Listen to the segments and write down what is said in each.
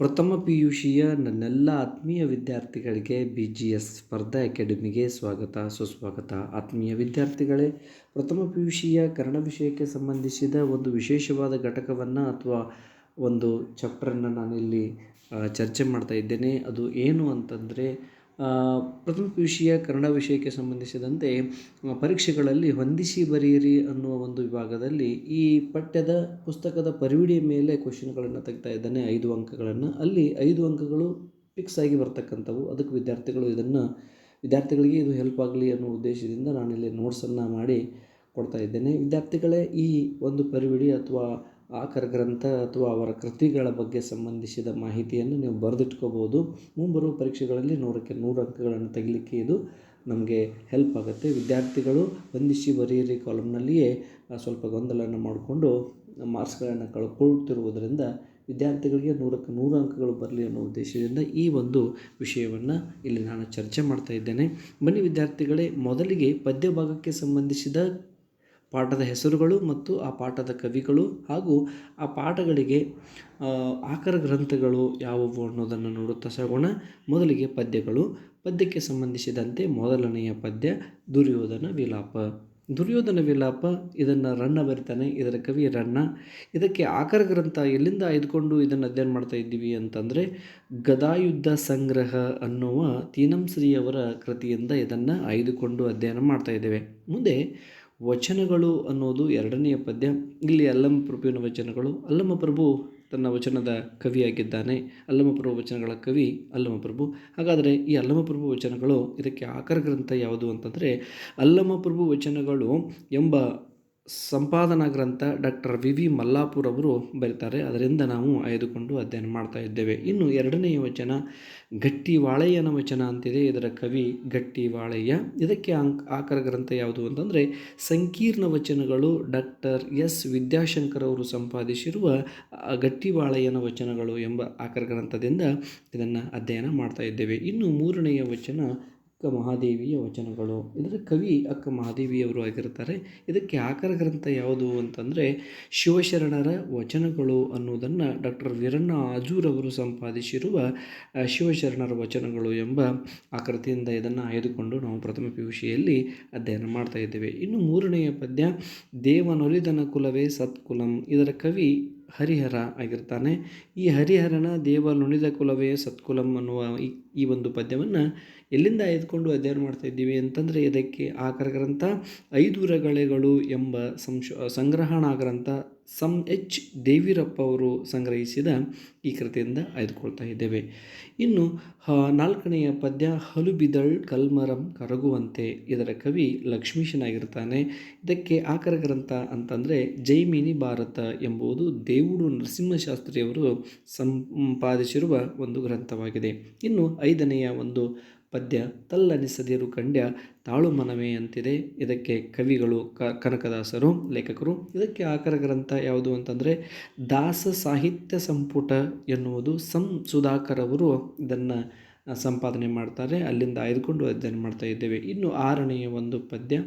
ಪ್ರಥಮ P U ಶಿಯ ನನ್ನೆಲ್ಲ ಆತ್ಮೀಯ ವಿದ್ಯಾರ್ಥಿಗಳಿಗೆ ಬಿ ಜಿ ಎಸ್ ಸ್ಪರ್ಧಾ ಅಕಾಡೆಮಿಗೆ ಸ್ವಾಗತ, ಸುಸ್ವಾಗತ. ಆತ್ಮೀಯ ವಿದ್ಯಾರ್ಥಿಗಳೇ, ಪ್ರಥಮ ಪಿ ಯು ಶಿಯ ಕನ್ನಡ ವಿಷಯಕ್ಕೆ ಸಂಬಂಧಿಸಿದ ಒಂದು ವಿಶೇಷವಾದ ಘಟಕವನ್ನು ಅಥವಾ ಒಂದು ಚಾಪ್ಟರನ್ನು ನಾನಿಲ್ಲಿ ಚರ್ಚೆ ಮಾಡ್ತಾ ಇದ್ದೇನೆ. ಅದು ಏನು ಅಂತಂದರೆ ಪ್ರಥಮ ಪಿ ಕನ್ನಡ ವಿಷಯಕ್ಕೆ ಸಂಬಂಧಿಸಿದಂತೆ ಪರೀಕ್ಷೆಗಳಲ್ಲಿ ಹೊಂದಿಸಿ ಬರೆಯಿರಿ ಅನ್ನುವ ಒಂದು ವಿಭಾಗದಲ್ಲಿ ಈ ಪಠ್ಯದ ಪುಸ್ತಕದ ಪರಿವಿಡಿಯ ಮೇಲೆ ಕ್ವಶನ್ಗಳನ್ನು ತೆಗ್ತಾ ಇದ್ದಾನೆ. ಐದು ಅಂಕಗಳನ್ನು. ಅಲ್ಲಿ ಐದು ಅಂಕಗಳು ಫಿಕ್ಸ್ ಆಗಿ ಬರ್ತಕ್ಕಂಥವು. ಅದಕ್ಕೆ ವಿದ್ಯಾರ್ಥಿಗಳು ಇದನ್ನು, ವಿದ್ಯಾರ್ಥಿಗಳಿಗೆ ಇದು ಹೆಲ್ಪ್ ಆಗಲಿ ಅನ್ನೋ ಉದ್ದೇಶದಿಂದ ನಾನಿಲ್ಲಿ ನೋಟ್ಸನ್ನು ಮಾಡಿ ಕೊಡ್ತಾ ಇದ್ದೇನೆ. ವಿದ್ಯಾರ್ಥಿಗಳೇ ಈ ಒಂದು ಪರಿವಿಡಿ ಅಥವಾ ಆಕರ ಗ್ರಂಥ ಅಥವಾ ಅವರ ಕೃತಿಗಳ ಬಗ್ಗೆ ಸಂಬಂಧಿಸಿದ ಮಾಹಿತಿಯನ್ನು ನೀವು ಬರೆದಿಟ್ಕೋಬೋದು. ಮುಂಬರುವ ಪರೀಕ್ಷೆಗಳಲ್ಲಿ ನೂರಕ್ಕೆ ನೂರು ಅಂಕಗಳನ್ನು ತೆಗಿಲಿಕ್ಕೆ ಇದು ನಮಗೆ ಹೆಲ್ಪ್ ಆಗುತ್ತೆ. ವಿದ್ಯಾರ್ಥಿಗಳು ಬಂದಿಸಿ ಬರೆಯಿರಿ ಕಾಲಮ್ನಲ್ಲಿಯೇ ಸ್ವಲ್ಪ ಗೊಂದಲವನ್ನು ಮಾಡಿಕೊಂಡು ಮಾರ್ಕ್ಸ್ಗಳನ್ನು ಕಳ್ಕೊಳ್ತಿರುವುದರಿಂದ ವಿದ್ಯಾರ್ಥಿಗಳಿಗೆ ನೂರಕ್ಕೆ ನೂರು ಅಂಕಗಳು ಬರಲಿ ಅನ್ನೋ ಉದ್ದೇಶದಿಂದ ಈ ಒಂದು ವಿಷಯವನ್ನು ಇಲ್ಲಿ ನಾನು ಚರ್ಚೆ ಮಾಡ್ತಾ ಇದ್ದೇನೆ. ಬನ್ನಿ ವಿದ್ಯಾರ್ಥಿಗಳೇ, ಮೊದಲಿಗೆ ಪದ್ಯ ಭಾಗಕ್ಕೆ ಸಂಬಂಧಿಸಿದ ಪಾಠದ ಹೆಸರುಗಳು ಮತ್ತು ಆ ಪಾಠದ ಕವಿಗಳು ಹಾಗೂ ಆ ಪಾಠಗಳಿಗೆ ಆಕರ ಗ್ರಂಥಗಳು ಯಾವುವು ಅನ್ನೋದನ್ನು ನೋಡುತ್ತಾ ಸಾಗೋಣ. ಮೊದಲಿಗೆ ಪದ್ಯಗಳು. ಪದ್ಯಕ್ಕೆ ಸಂಬಂಧಿಸಿದಂತೆ ಮೊದಲನೆಯ ಪದ್ಯ ದುರ್ಯೋಧನ ವಿಲಾಪ. ದುರ್ಯೋಧನ ವಿಲಾಪ, ಇದನ್ನು ರಣ್ಣ ಬರಿತಾನೆ. ಇದರ ಕವಿ ರಣ್ಣ ಇದಕ್ಕೆ ಆಕರ ಗ್ರಂಥ ಎಲ್ಲಿಂದ ಆಯ್ದುಕೊಂಡು ಇದನ್ನು ಅಧ್ಯಯನ ಮಾಡ್ತಾ ಇದ್ದೀವಿ ಅಂತಂದರೆ, ಗದಾಯುದ್ಧ ಸಂಗ್ರಹ ಅನ್ನುವ ತೀನಂಶ್ರೀಯವರ ಕೃತಿಯಿಂದ ಇದನ್ನು ಆಯ್ದುಕೊಂಡು ಅಧ್ಯಯನ ಮಾಡ್ತಾ ಇದ್ದೇವೆ. ಮುಂದೆ ವಚನಗಳು ಅನ್ನೋದು ಎರಡನೆಯ ಪದ್ಯ. ಇಲ್ಲಿ ಅಲ್ಲಮ ಪ್ರಭುವಿನ ವಚನಗಳು. ಅಲ್ಲಮ ಪ್ರಭು ತನ್ನ ವಚನದ ಕವಿಯಾಗಿದ್ದಾನೆ. ಅಲ್ಲಮ ಪ್ರಭು ವಚನಗಳ ಕವಿ ಅಲ್ಲಮ ಪ್ರಭು. ಹಾಗಾದರೆ ಈ ಅಲ್ಲಮ ಪ್ರಭು ವಚನಗಳು ಇದಕ್ಕೆ ಆಕರ ಗ್ರಂಥ ಯಾವುದು ಅಂತಂದರೆ ಅಲ್ಲಮ ಪ್ರಭು ವಚನಗಳು ಎಂಬ ಸಂಪಾದನಾ ಗ್ರಂಥ ಡಾಕ್ಟರ್ ವಿ ವಿ ಮಲ್ಲಾಪುರ್ ಅವರು ಬರೀತಾರೆ. ಅದರಿಂದ ನಾವು ಆಯ್ದುಕೊಂಡು ಅಧ್ಯಯನ ಮಾಡ್ತಾ ಇದ್ದೇವೆ. ಇನ್ನು ಎರಡನೆಯ ವಚನ ಗಟ್ಟಿ ವಾಳಯ್ಯನ ವಚನ ಅಂತಿದೆ. ಇದರ ಕವಿ ಗಟ್ಟಿ ಇದಕ್ಕೆ ಅಂಕ್ ಆಕರ ಗ್ರಂಥ ಯಾವುದು ಅಂತಂದರೆ, ಸಂಕೀರ್ಣ ವಚನಗಳು ಡಾಕ್ಟರ್ ಎಸ್ ವಿದ್ಯಾಶಂಕರ್ ಅವರು ಸಂಪಾದಿಸಿರುವ ಗಟ್ಟಿವಾಳಯ್ಯನ ಗಟ್ಟಿ ವಾಳಯ್ಯನ ವಚನಗಳು ಎಂಬ ಆಕರ ಗ್ರಂಥದಿಂದ ಇದನ್ನು ಅಧ್ಯಯನ ಮಾಡ್ತಾ ಇದ್ದೇವೆ. ಇನ್ನು ಮೂರನೆಯ ವಚನ ಅಕ್ಕ ಮಹಾದೇವಿಯ ವಚನಗಳು. ಇದರ ಕವಿ ಅಕ್ಕ ಮಹಾದೇವಿಯವರು ಆಗಿರ್ತಾರೆ ಇದಕ್ಕೆ ಆಕರ ಗ್ರಂಥ ಯಾವುದು ಅಂತಂದರೆ, ಶಿವಶರಣರ ವಚನಗಳು ಅನ್ನೋದನ್ನು ಡಾಕ್ಟರ್ ವೀರಣ್ಣ ಆಜೂರವರು ಸಂಪಾದಿಸಿರುವ ಶಿವಶರಣರ ವಚನಗಳು ಎಂಬ ಆಕೃತಿಯಿಂದ ಕೃತಿಯಿಂದ ಇದನ್ನು ಆಯ್ದುಕೊಂಡು ನಾವು ಪ್ರಥಮ ಪಿ ಯು ಸಿಯಲ್ಲಿ ಅಧ್ಯಯನ ಮಾಡ್ತಾ ಇದ್ದೇವೆ. ಇನ್ನು ಮೂರನೆಯ ಪದ್ಯ, ದೇವನೊಲಿದನ ಕುಲವೇ ಸತ್ಕುಲಂ. ಇದರ ಕವಿ ಹರಿಹರ ಆಗಿರ್ತಾನೆ. ಈ ಹರಿಹರನ ದೇವ ನುಣಿದ ಕುಲವೇ ಸತ್ಕುಲಂ ಅನ್ನುವ ಈ ಒಂದು ಪದ್ಯವನ್ನು ಎಲ್ಲಿಂದ ಆಯ್ದುಕೊಂಡು ಅಧ್ಯಯನ ಮಾಡ್ತಾ ಇದ್ದೀವಿ ಅಂತಂದರೆ ಇದಕ್ಕೆ ಆಕರ ಗ್ರಂಥ ಐದು ರಗಳೆಗಳು ಎಂಬ ಸಂಶೋ ಸಂಗ್ರಹಣಾ ಗ್ರಂಥ ಸಂ ಎಚ್ ದೇವಿರಪ್ಪ ಅವರು ಸಂಗ್ರಹಿಸಿದ ಈ ಕೃತಿಯಿಂದ ಆಯ್ದುಕೊಳ್ತಾ ಇದ್ದೇವೆ. ಇನ್ನು ನಾಲ್ಕನೆಯ ಪದ್ಯ ಹಲುಬಿದಳ್ ಕಲ್ಮರಂ ಕರಗುವಂತೆ ಇದರ ಕವಿ ಲಕ್ಷ್ಮೀಶನಾಗಿರ್ತಾನೆ. ಇದಕ್ಕೆ ಆಕರ ಗ್ರಂಥ ಅಂತಂದರೆ ಜೈಮಿನಿ ಭಾರತ ಎಂಬುದು ದೇವುಡು ನರಸಿಂಹಶಾಸ್ತ್ರಿಯವರು ಸಂಪಾದಿಸಿರುವ ಒಂದು ಗ್ರಂಥವಾಗಿದೆ. ಇನ್ನು ಐದನೆಯ ಒಂದು ಪದ್ಯ ತಲ್ಲನಿಸದಿರು ಕಂಡ್ಯ ತಾಳು ಮನವೇ ಅಂತಿದೆ. ಇದಕ್ಕೆ ಕವಿಗಳು ಕ ಕನಕದಾಸರು, ಲೇಖಕರು ಇದಕ್ಕೆ ಆಕರ ಗ್ರಂಥ ಯಾವುದು ಅಂತಂದರೆ ದಾಸ ಸಾಹಿತ್ಯ ಸಂಪುಟ ಎನ್ನುವುದು ಸಂ ಸುಧಾಕರ್ ಅವರು ಇದನ್ನು ಸಂಪಾದನೆ ಮಾಡ್ತಾರೆ. ಅಲ್ಲಿಂದ ಆಯ್ದುಕೊಂಡು ಅಧ್ಯಯನ ಮಾಡ್ತಾ ಇದ್ದೇವೆ. ಇನ್ನು ಆರನೆಯ ಒಂದು ಪದ್ಯ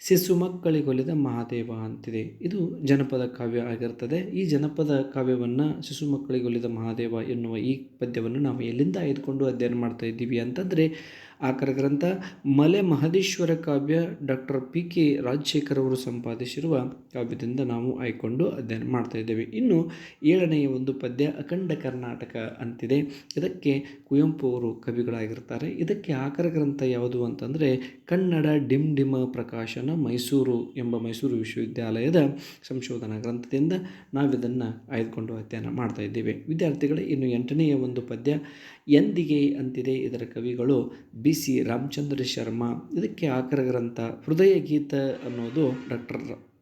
ಶಿಶು ಮಕ್ಕಳಿಗೊಲಿದ ಮಹಾದೇವ ಅಂತಿದೆ. ಇದು ಜನಪದ ಕಾವ್ಯ ಆಗಿರ್ತದೆ ಈ ಜನಪದ ಕಾವ್ಯವನ್ನು ಶಿಶು ಮಕ್ಕಳಿಗೊಲಿದ ಮಹಾದೇವ ಎನ್ನುವ ಈ ಪದ್ಯವನ್ನು ನಾವು ಎಲ್ಲಿಂದ ಆಯ್ದುಕೊಂಡು ಅಧ್ಯಯನ ಮಾಡ್ತಾ ಇದ್ದೀವಿ ಅಂತಂದರೆ ಆಕರ ಗ್ರಂಥ ಮಲೆ ಮಹದೇಶ್ವರ ಕಾವ್ಯ ಡಾಕ್ಟರ್ ಪಿ ಕೆ ರಾಜಶೇಖರ್ ಅವರು ಸಂಪಾದಿಸಿರುವ ಕಾವ್ಯದಿಂದ ನಾವು ಆಯ್ಕೊಂಡು ಅಧ್ಯಯನ ಮಾಡ್ತಾ ಇದ್ದೇವೆ. ಇನ್ನು ಏಳನೆಯ ಒಂದು ಪದ್ಯ ಅಖಂಡ ಕರ್ನಾಟಕ ಅಂತಿದೆ. ಇದಕ್ಕೆ ಕುವೆಂಪು ಅವರು ಕವಿಗಳಾಗಿರ್ತಾರೆ. ಇದಕ್ಕೆ ಆಕರ ಗ್ರಂಥ ಯಾವುದು ಅಂತಂದರೆ ಕನ್ನಡ ಡಿಮ್ ಡಿಮ ಪ್ರಕಾಶನ ಮೈಸೂರು ಎಂಬ ಮೈಸೂರು ವಿಶ್ವವಿದ್ಯಾಲಯದ ಸಂಶೋಧನಾ ಗ್ರಂಥದಿಂದ ನಾವಿದನ್ನು ಆಯ್ದುಕೊಂಡು ಅಧ್ಯಯನ ಮಾಡ್ತಾ ಇದ್ದೇವೆ. ವಿದ್ಯಾರ್ಥಿಗಳೇ, ಇನ್ನು ಎಂಟನೆಯ ಒಂದು ಪದ್ಯ, ಎಂದಿಗೆ ಅಂತಿದೆ ಇದರ ಕವಿಗಳು ಬಿ ಸಿ ರಾಮಚಂದ್ರ ಶರ್ಮಾ. ಇದಕ್ಕೆ ಆಕರ ಗ್ರಂಥ, ಹೃದಯ ಗೀತ ಅನ್ನೋದು doctor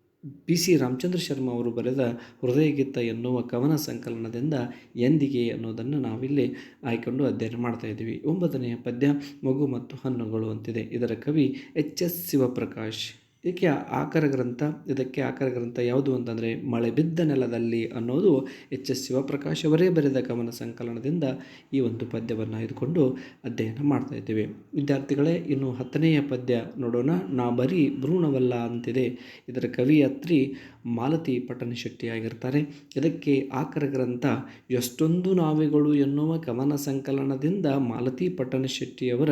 P C Ramachandra Sharma ಅವರು ಬರೆದ ಹೃದಯಗೀತ ಎನ್ನುವ ಕವನ ಸಂಕಲನದಿಂದ ಎಂದಿಗೆ ಅನ್ನೋದನ್ನು ನಾವಿಲ್ಲಿ ಆಯ್ಕೊಂಡು ಅಧ್ಯಯನ ಮಾಡ್ತಾ ಇದ್ದೀವಿ. ಒಂಬತ್ತನೆಯ ಪದ್ಯ ಮಗು ಮತ್ತು ಹಣ್ಣುಗಳು ಅಂತಿದೆ. ಇದರ ಕವಿ ಎಚ್ ಎಸ್ ಶಿವಪ್ರಕಾಶ್. ಇದಕ್ಕೆ ಆಕರ ಗ್ರಂಥ? ಇದಕ್ಕೆ ಆಕರ ಗ್ರಂಥ ಯಾವುದು ಅಂತಂದರೆ, ಮಳೆ ಬಿದ್ದ ನೆಲದಲ್ಲಿ ಅನ್ನೋದು ಎಚ್ ಎಸ್ ಶಿವಪ್ರಕಾಶ್ ಅವರೇ ಬರೆದ ಕವನ ಸಂಕಲನದಿಂದ ಈ ಒಂದು ಪದ್ಯವನ್ನು ಆಯ್ದುಕೊಂಡು ಅಧ್ಯಯನ ಮಾಡ್ತಾ ಇದ್ದೇವೆ. ವಿದ್ಯಾರ್ಥಿಗಳೇ, ಇನ್ನು ಹತ್ತನೆಯ ಪದ್ಯ ನೋಡೋಣ. ನಾ ಬರೀ ಭ್ರೂಣವಲ್ಲ ಅಂತಿದೆ. ಇದರ ಕವಿಯತ್ರಿ ಮಾಲತಿ ಪಟ್ಟಣಶೆಟ್ಟಿ ಆಗಿರ್ತಾರೆ ಇದಕ್ಕೆ ಆಕರ ಗ್ರಂಥ, ಎಷ್ಟೊಂದು ನಾವೆಗಳು ಎನ್ನುವ ಕವನ ಸಂಕಲನದಿಂದ ಮಾಲತಿ ಪಟ್ಟಣಶೆಟ್ಟಿಯವರ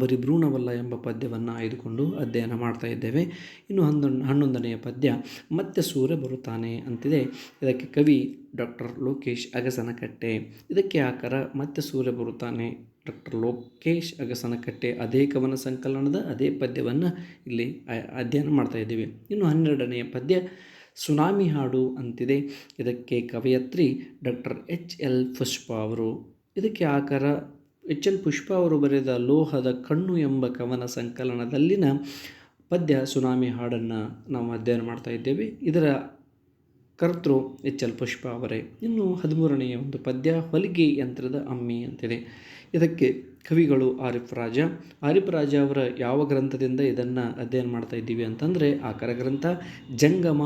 ಬರೀ ಭ್ರೂಣವಲ್ಲ ಎಂಬ ಪದ್ಯವನ್ನು ಆಯ್ದುಕೊಂಡು ಅಧ್ಯಯನ ಮಾಡ್ತಾ ಇದ್ದೇವೆ. ಇನ್ನು ಹನ್ನೊಂದು, ಹನ್ನೊಂದನೆಯ ಪದ್ಯ, ಮತ್ತೆ ಸೂರ್ಯ ಬರುತ್ತಾನೆ ಅಂತಿದೆ. ಇದಕ್ಕೆ ಕವಿ ಡಾಕ್ಟರ್ ಲೋಕೇಶ್ ಅಗಸನಕಟ್ಟೆ. ಇದಕ್ಕೆ ಆಕಾರ, ಮತ್ತೆ ಸೂರ್ಯ ಬರುತ್ತಾನೆ ಡಾಕ್ಟರ್ ಲೋಕೇಶ್ ಅಗಸನಕಟ್ಟೆ. ಅದೇ ಕವನ ಸಂಕಲನದ ಅದೇ ಪದ್ಯವನ್ನು ಇಲ್ಲಿ ಅಧ್ಯಯನ ಮಾಡ್ತಾ ಇದ್ದೇವೆ. ಇನ್ನು ಹನ್ನೆರಡನೆಯ ಪದ್ಯ, ಸುನಾಮಿ ಹಾಡು ಅಂತಿದೆ. ಇದಕ್ಕೆ ಕವಯತ್ರಿ ಡಾಕ್ಟರ್ ಎಚ್ ಎಲ್ ಪುಷ್ಪ ಅವರು. ಇದಕ್ಕೆ ಆಕಾರ ಎಚ್ ಎಲ್ ಪುಷ್ಪ ಅವರು ಬರೆದ ಲೋಹದ ಕಣ್ಣು ಎಂಬ ಕವನ ಸಂಕಲನದಲ್ಲಿನ ಪದ್ಯ ಸುನಾಮಿ ಹಾಡನ್ನು ನಾವು ಅಧ್ಯಯನ ಮಾಡ್ತಾ ಇದ್ದೇವೆ. ಇದರ ಕರ್ತೃ ಎಚ್ ಎಲ್ ಪುಷ್ಪ ಅವರೇ. ಇನ್ನು ಹದಿಮೂರನೆಯ ಒಂದು ಪದ್ಯ, ಹೊಲಿಗೆ ಯಂತ್ರದ ಅಮ್ಮಿ ಅಂತಿದೆ. ಇದಕ್ಕೆ ಕವಿಗಳು ಆರಿಫ್ ರಾಜ. ಆರಿಫ್ ರಾಜ ಅವರ ಯಾವ ಗ್ರಂಥದಿಂದ ಇದನ್ನು ಅಧ್ಯಯನ ಮಾಡ್ತಾ ಇದ್ದೀವಿ ಅಂತಂದರೆ ಆಕರ ಗ್ರಂಥ ಜಂಗಮ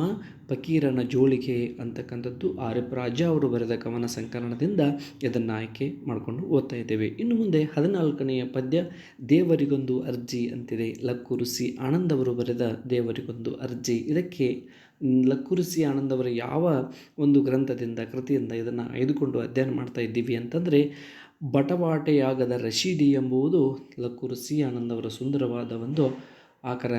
ಫಕೀರನ ಜೋಳಿಕೆ ಅಂತಕ್ಕಂಥದ್ದು ಆರಿಫ್ ರಾಜ ಅವರು ಬರೆದ ಕವನ ಸಂಕಲನದಿಂದ ಇದನ್ನು ಆಯ್ಕೆ ಮಾಡಿಕೊಂಡು ಓದ್ತಾ ಇದ್ದೇವೆ. ಇನ್ನು ಮುಂದೆ ಹದಿನಾಲ್ಕನೆಯ ಪದ್ಯ ದೇವರಿಗೊಂದು ಅರ್ಜಿ ಅಂತಿದೆ. ಲಕ್ಕುರುಸಿ ಆನಂದ್ ಅವರು ಬರೆದ ದೇವರಿಗೊಂದು ಅರ್ಜಿ. ಇದಕ್ಕೆ ಲಕ್ಕುರಿಸಿ ಆನಂದ್ ಅವರ ಯಾವ ಒಂದು ಗ್ರಂಥದಿಂದ ಕೃತಿಯಿಂದ ಇದನ್ನು ಆಯ್ದುಕೊಂಡು ಅಧ್ಯಯನ ಮಾಡ್ತಾ ಇದ್ದೀವಿ ಅಂತಂದರೆ ಬಟವಾಟೆಯಾಗದ ರಶೀದಿ ಎಂಬುವುದು ಲಕ್ಕುರುಸಿ ಆನಂದ್ ಅವರ ಸುಂದರವಾದ ಒಂದು ಆಕರ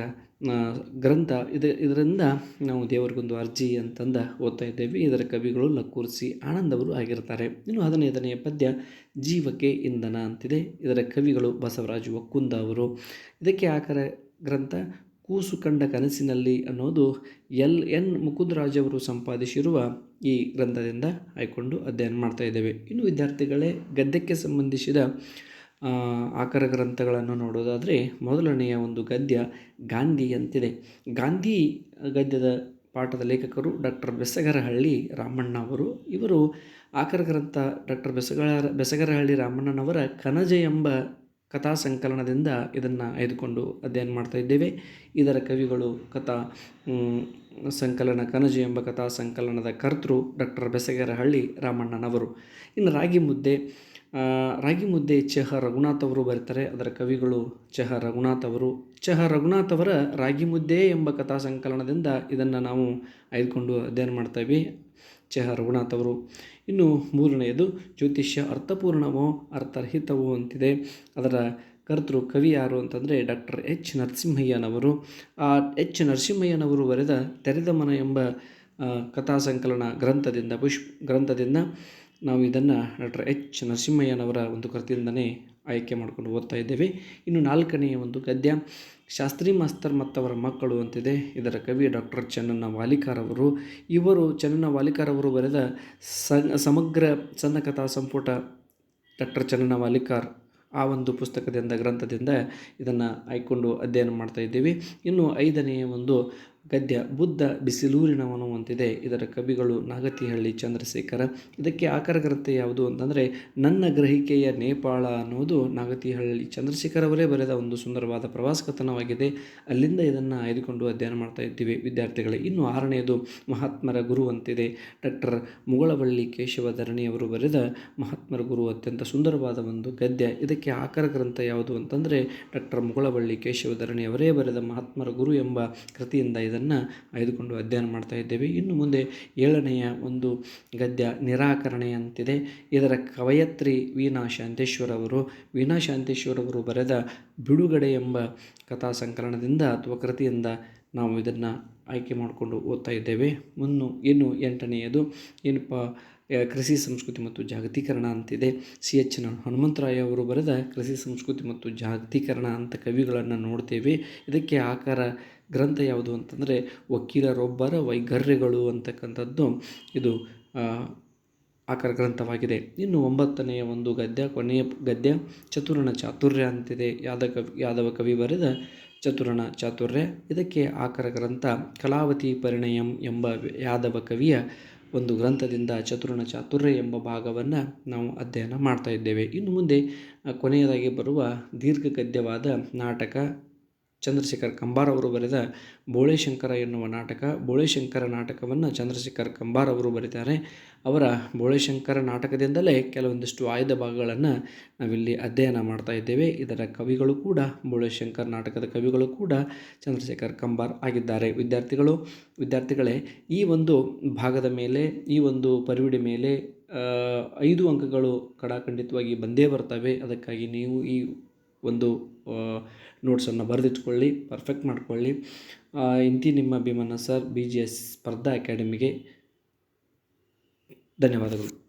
ಗ್ರಂಥ. ಇದು, ಇದರಿಂದ ನಾವು ದೇವರಿಗೊಂದು ಅರ್ಜಿ ಅಂತಂದ ಓದ್ತಾ ಇದ್ದೇವೆ. ಇದರ ಕವಿಗಳು ಲಕ್ಕುರ್ಸಿ ಆನಂದ್ ಅವರು ಆಗಿರ್ತಾರೆ. ಇನ್ನು ಹದಿನೈದನೆಯ ಪದ್ಯ, ಜೀವಕ್ಕೆ ಇಂಧನ ಅಂತಿದೆ. ಇದರ ಕವಿಗಳು ಬಸವರಾಜು ಒಕ್ಕುಂದ ಅವರು. ಇದಕ್ಕೆ ಆಕರ ಗ್ರಂಥ ಕೂಸು ಕಂಡ ಕನಸಿನಲ್ಲಿ ಅನ್ನೋದು ಎಲ್ ಎನ್ ಮುಕುಂದರಾಜ್ ಅವರು ಸಂಪಾದಿಸಿರುವ ಈ ಗ್ರಂಥದಿಂದ ಆಯ್ಕೊಂಡು ಅಧ್ಯಯನ ಮಾಡ್ತಾ ಇದ್ದೇವೆ. ಇನ್ನು ವಿದ್ಯಾರ್ಥಿಗಳೇ, ಗದ್ಯಕ್ಕೆ ಸಂಬಂಧಿಸಿದ ಆಕರ ಗ್ರಂಥಗಳನ್ನು ನೋಡೋದಾದರೆ ಮೊದಲನೆಯ ಒಂದು ಗದ್ಯ ಗಾಂಧಿ ಅಂತಿದೆ. ಗಾಂಧಿ ಗದ್ಯದ ಪಾಠದ ಲೇಖಕರು ಡಾಕ್ಟರ್ ಬೆಸಗರಹಳ್ಳಿ ರಾಮಣ್ಣ ಅವರು ಇವರು ಆಕರ ಗ್ರಂಥ ಡಾಕ್ಟರ್ ಬೆಸಗರ ಬೆಸಗರಹಳ್ಳಿ ರಾಮಣ್ಣನವರ ಕನಜ ಎಂಬ ಕಥಾ ಸಂಕಲನದಿಂದ ಇದನ್ನು ಆಯ್ದುಕೊಂಡು ಅಧ್ಯಯನ ಮಾಡ್ತಾ ಇದ್ದೇವೆ. ಇದರ ಕವಿಗಳು ಕಥಾ ಸಂಕಲನ, ಕನಜು ಎಂಬ ಕಥಾ ಸಂಕಲನದ ಕರ್ತೃ ಡಾಕ್ಟರ್ ಬೆಸಗೇರಹಳ್ಳಿ ರಾಮಣ್ಣನವರು. ಇನ್ನು ರಾಗಿ ಮುದ್ದೆ ರಾಗಿ ಮುದ್ದೆ ಚಹ ರಘುನಾಥ್ ಅವರು ಬರ್ತಾರೆ. ಅದರ ಕವಿಗಳು ಚಹ ರಘುನಾಥ್ ಅವರು. ಚಹ ರಘುನಾಥ್ ಅವರ ರಾಗಿ ಮುದ್ದೆ ಎಂಬ ಕಥಾ ಸಂಕಲನದಿಂದ ಇದನ್ನು ನಾವು ಆಯ್ದುಕೊಂಡು ಅಧ್ಯಯನ ಮಾಡ್ತೇವೆ ಚಹ ರಘುನಾಥ್ ಅವರು. ಇನ್ನು ಮೂರನೆಯದು, ಜ್ಯೋತಿಷ್ಯ ಅರ್ಥಪೂರ್ಣವೋ ಅರ್ಥರಹಿತವೋ ಅಂತಿದೆ. ಅದರ ಕರ್ತೃ ಕವಿ ಯಾರು ಅಂತಂದರೆ ಡಾಕ್ಟರ್ ಎಚ್. ನರಸಿಂಹಯ್ಯನವರು. ಆ ಎಚ್. ನರಸಿಂಹಯ್ಯನವರು ಬರೆದ ತೆರೆದ ಮನ ಎಂಬ ಕಥಾ ಸಂಕಲನ ಗ್ರಂಥದಿಂದ ಪುಷ್ ಗ್ರಂಥದಿಂದ ನಾವು ಇದನ್ನು ಡಾಕ್ಟರ್ ಎಚ್. ನರಸಿಂಹಯ್ಯನವರ ಒಂದು ಕೃತಿಯಿಂದನೇ ಆಯ್ಕೆ ಮಾಡಿಕೊಂಡು ಓದ್ತಾ ಇದ್ದೇವೆ. ಇನ್ನು ನಾಲ್ಕನೆಯ ಒಂದು ಗದ್ಯ, ಶಾಸ್ತ್ರಿ ಮಾಸ್ತರ್ ಮತ್ತವರ ಮಕ್ಕಳು ಅಂತಿದೆ. ಇದರ ಕವಿ ಡಾಕ್ಟರ್ ಚನ್ನಣ್ಣ ವಾಲಿಕಾರ್ ಅವರು. ಇವರು ಚನ್ನಣ್ಣ ವಾಲಿಕಾರ್ ಅವರು ಬರೆದ ಸಮಗ್ರ ಸಣ್ಣ ಕಥಾ ಸಂಪುಟ ಡಾಕ್ಟರ್ ಚನ್ನಣ್ಣ ವಾಲಿಕಾರ್ ಆ ಒಂದು ಪುಸ್ತಕದಿಂದ, ಗ್ರಂಥದಿಂದ ಇದನ್ನು ಆಯ್ಕೊಂಡು ಅಧ್ಯಯನ ಮಾಡ್ತಾ ಇದ್ದೀವಿ. ಇನ್ನು ಐದನೆಯ ಒಂದು ಗದ್ಯ ಬುದ್ಧ ಬಿಸಿಲೂರಿನವನು ಅಂತಿದೆ. ಇದರ ಕವಿಗಳು ನಾಗತಿಹಳ್ಳಿ ಚಂದ್ರಶೇಖರ. ಇದಕ್ಕೆ ಆಕರ ಗ್ರಂಥ ಯಾವುದು ಅಂತಂದರೆ, ನನ್ನ ಗ್ರಹಿಕೆಯ ನೇಪಾಳ ಅನ್ನೋದು ನಾಗತಿಹಳ್ಳಿ ಚಂದ್ರಶೇಖರ್ ಅವರೇ ಬರೆದ ಒಂದು ಸುಂದರವಾದ ಪ್ರವಾಸ ಕಥನವಾಗಿದೆ ಅಲ್ಲಿಂದ ಇದನ್ನು ಆಯ್ದುಕೊಂಡು ಅಧ್ಯಯನ ಮಾಡ್ತಾ ಇದ್ದೀವಿ ವಿದ್ಯಾರ್ಥಿಗಳೇ. ಇನ್ನು ಆರನೆಯದು ಮಹಾತ್ಮರ ಗುರು ಅಂತಿದೆ. ಡಾಕ್ಟರ್ ಮುಗಳವಳ್ಳಿ ಕೇಶವ ಧರಣಿಯವರು ಬರೆದ ಮಹಾತ್ಮರ ಗುರು ಅತ್ಯಂತ ಸುಂದರವಾದ ಒಂದು ಗದ್ಯ. ಇದಕ್ಕೆ ಆಕರ ಗ್ರಂಥ ಯಾವುದು ಅಂತಂದರೆ, ಡಾಕ್ಟರ್ ಮುಗಳವಳ್ಳಿ ಕೇಶವ ಧರಣಿಯವರೇ ಬರೆದ ಮಹಾತ್ಮರ ಗುರು ಎಂಬ ಕೃತಿಯಿಂದ ಇದನ್ನು ಆಯ್ದುಕೊಂಡು ಅಧ್ಯಯನ ಮಾಡ್ತಾ ಇದ್ದೇವೆ. ಇನ್ನು ಮುಂದೆ ಏಳನೆಯ ಒಂದು ಗದ್ಯ ನಿರಾಕರಣೆ ಅಂತಿದೆ. ಇದರ ಕವಯತ್ರಿ ವೀಣಾ ಶಾಂತೇಶ್ವರ ಅವರು. ವೀಣಾ ಶಾಂತೇಶ್ವರ ಅವರು ಬರೆದ ಬಿಡುಗಡೆ ಎಂಬ ಕಥಾ ಸಂಕಲನದಿಂದ ಅಥವಾ ಕೃತಿಯಿಂದ ನಾವು ಇದನ್ನು ಆಯ್ಕೆ ಮಾಡಿಕೊಂಡು ಓದ್ತಾ ಇದ್ದೇವೆ. ಮುನ್ನು ಇನ್ನು ಎಂಟನೆಯದು ಏನಪ್ಪ ಕೃಷಿ ಸಂಸ್ಕೃತಿ ಮತ್ತು ಜಾಗತೀಕರಣ ಅಂತಿದೆ. ಸಿ. ಎಚ್. ಹನುಮಂತರಾಯ ಅವರು ಬರೆದ ಕೃಷಿ ಸಂಸ್ಕೃತಿ ಮತ್ತು ಜಾಗತೀಕರಣ ಅಂತ ಕವಿಗಳನ್ನು ನೋಡ್ತೇವೆ. ಇದಕ್ಕೆ ಆಕಾರ ಗ್ರಂಥ ಯಾವುದು ಅಂತಂದರೆ ವಕೀಲರೊಬ್ಬರ ವೈಗರ್ಯಗಳು ಅಂತಕ್ಕಂಥದ್ದು ಇದು ಆಕರ ಗ್ರಂಥವಾಗಿದೆ. ಇನ್ನು ಒಂಬತ್ತನೆಯ ಒಂದು ಗದ್ಯ, ಕೊನೆಯ ಗದ್ಯ ಚತುರಣ ಚಾತುರ್ಯ ಅಂತಿದೆ. ಯಾದ ಕವಿ ಯಾದವ ಕವಿ ಬರೆದ ಚತುರಣ ಚಾತುರ್ಯ. ಇದಕ್ಕೆ ಆಕರ ಗ್ರಂಥ ಕಲಾವತಿ ಪರಿಣಯಂ ಎಂಬ ಯಾದವ ಕವಿಯ ಒಂದು ಗ್ರಂಥದಿಂದ ಚತುರಣ ಚಾತುರ್ಯ ಎಂಬ ಭಾಗವನ್ನು ನಾವು ಅಧ್ಯಯನ ಮಾಡ್ತಾ ಇದ್ದೇವೆ. ಇನ್ನು ಮುಂದೆ ಕೊನೆಯದಾಗಿ ಬರುವ ದೀರ್ಘ ಗದ್ಯವಾದ ನಾಟಕ ಚಂದ್ರಶೇಖರ್ ಕಂಬಾರ್ ಅವರು ಬರೆದ ಬೋಳೆಶಂಕರ ಎನ್ನುವ ನಾಟಕ ಬೋಳೆಶಂಕರ ನಾಟಕವನ್ನು ಚಂದ್ರಶೇಖರ್ ಕಂಬಾರ್ ಅವರು ಬರೀತಾರೆ. ಅವರ ಬೋಳೆಶಂಕರ ನಾಟಕದಿಂದಲೇ ಕೆಲವೊಂದಿಷ್ಟು ಆಯ್ದ ಭಾಗಗಳನ್ನು ನಾವಿಲ್ಲಿ ಅಧ್ಯಯನ ಮಾಡ್ತಾ ಇದ್ದೇವೆ. ಇದರ ಕವಿಗಳು ಕೂಡ ಬೋಳೆಶಂಕರ್ ನಾಟಕದ ಕವಿಗಳು ಕೂಡ ಚಂದ್ರಶೇಖರ್ ಕಂಬಾರ್ ಆಗಿದ್ದಾರೆ. ವಿದ್ಯಾರ್ಥಿಗಳು, ವಿದ್ಯಾರ್ಥಿಗಳೇ, ಈ ಒಂದು ಭಾಗದ ಮೇಲೆ, ಈ ಒಂದು ಪರಿವಿಡಿ ಮೇಲೆ ಐದು ಅಂಕಗಳು ಕಡಾಖಂಡಿತವಾಗಿ ಬಂದೇ ಬರ್ತವೆ. ಅದಕ್ಕಾಗಿ ನೀವು ಈ ಒಂದು ನೋಟ್ಸನ್ನು ಬರೆದಿಟ್ಕೊಳ್ಳಿ ಪರ್ಫೆಕ್ಟ್ ಮಾಡಿಕೊಳ್ಳಿ. ಇಂತಿ ನಿಮ್ಮ Bheemanna sir B G S ಸ್ಪರ್ಧಾ ಅಕಾಡೆಮಿಗೆ ಧನ್ಯವಾದಗಳು.